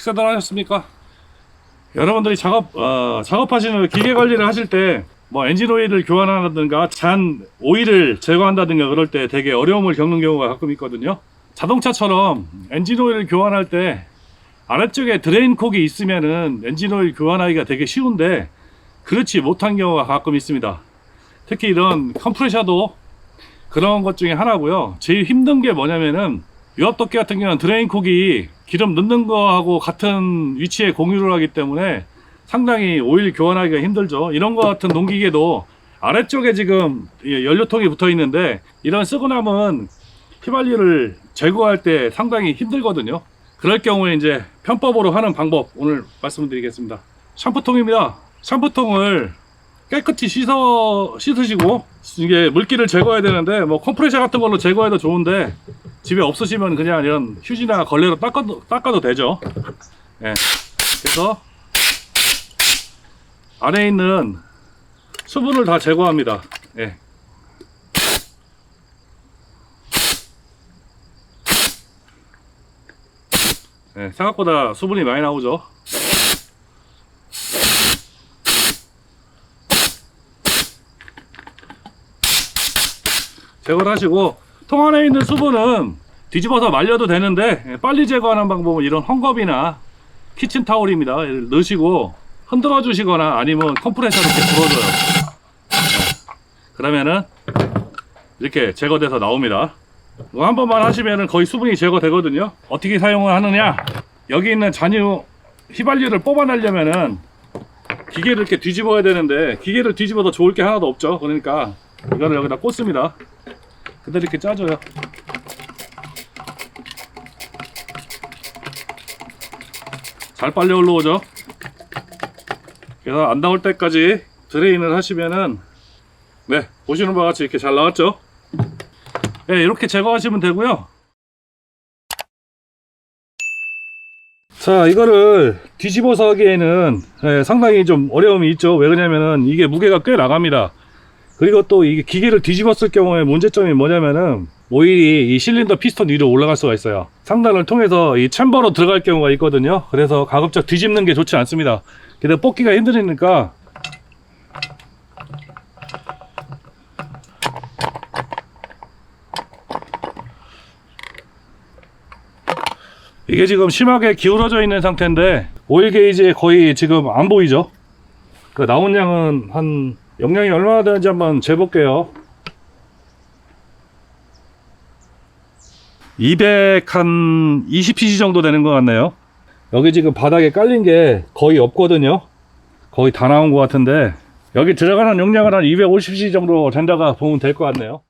식사들 하셨습니까? 여러분들이 작업 어, 작업하시는 기계 관리를 하실 때 뭐 엔진 오일을 교환한다든가 잔 오일을 제거한다든가 그럴 때 되게 어려움을 겪는 경우가 가끔 있거든요. 자동차처럼 엔진 오일을 교환할 때 아래쪽에 드레인 콕이 있으면은 엔진 오일 교환하기가 되게 쉬운데 그렇지 못한 경우가 가끔 있습니다. 특히 이런 컴프레셔도 그런 것 중에 하나고요. 제일 힘든 게 뭐냐면은 유압 도끼 같은 경우는 드레인 콕이 기름 넣는 거하고 같은 위치에 공유를 하기 때문에 상당히 오일 교환하기가 힘들죠. 이런 거 같은 농기계도 아래쪽에 지금 이 연료통이 붙어 있는데 이런 쓰고 남은 휘발유를 제거할 때 상당히 힘들거든요. 그럴 경우에 이제 편법으로 하는 방법 오늘 말씀드리겠습니다. 샴푸통입니다. 샴푸통을 깨끗이 씻어 씻으시고 이게 물기를 제거해야 되는데 뭐 컴프레셔 같은 걸로 제거해도 좋은데 집에 없으시면 그냥 이런 휴지나 걸레로 닦아도 닦아도 되죠. 예. 그래서 안에 있는 수분을 다 제거합니다. 예. 예, 생각보다 수분이 많이 나오죠. 제거를 하시고 통 안에 있는 수분은 뒤집어서 말려도 되는데 예, 빨리 제거하는 방법은 이런 헝겊이나 키친타올입니다. 넣으시고 흔들어 주시거나 아니면 컴프레셔 이렇게 불어줘요. 예. 그러면은 이렇게 제거돼서 나옵니다. 이거 한 번만 하시면은 거의 수분이 제거되거든요. 어떻게 사용을 하느냐? 여기 있는 잔유 휘발유를 뽑아내려면은 기계를 이렇게 뒤집어야 되는데 기계를 뒤집어도 좋을 게 하나도 없죠. 그러니까 이거를 여기다 꽂습니다. 그대로 이렇게 짜줘요. 잘 빨려 올라오죠. 그래서 안 나올 때까지 드레인을 하시면은 네 보시는 바와 같이 이렇게 잘 나왔죠. 네 이렇게 제거하시면 되고요. 자 이거를 뒤집어서 하기에는 예, 상당히 좀 어려움이 있죠. 왜 그러냐면은 이게 무게가 꽤 나갑니다. 그리고 또 이게 기계를 뒤집었을 경우에 문제점이 뭐냐면은 오일이 이 실린더 피스톤 위로 올라갈 수가 있어요. 상단을 통해서 이 챔버로 들어갈 경우가 있거든요. 그래서 가급적 뒤집는 게 좋지 않습니다. 근데 뽑기가 힘드니까 이게 지금 심하게 기울어져 있는 상태인데 오일 게이지에 거의 지금 안 보이죠? 그 나온 양은 한 용량이 얼마나 되는지 한번 재볼게요. 200한 20cc 정도 되는 것 같네요. 여기 지금 바닥에 깔린 게 거의 없거든요. 거의 다 나온 것 같은데 여기 들어가는 용량은 한 250cc 정도 된다가 보면 될 것 같네요.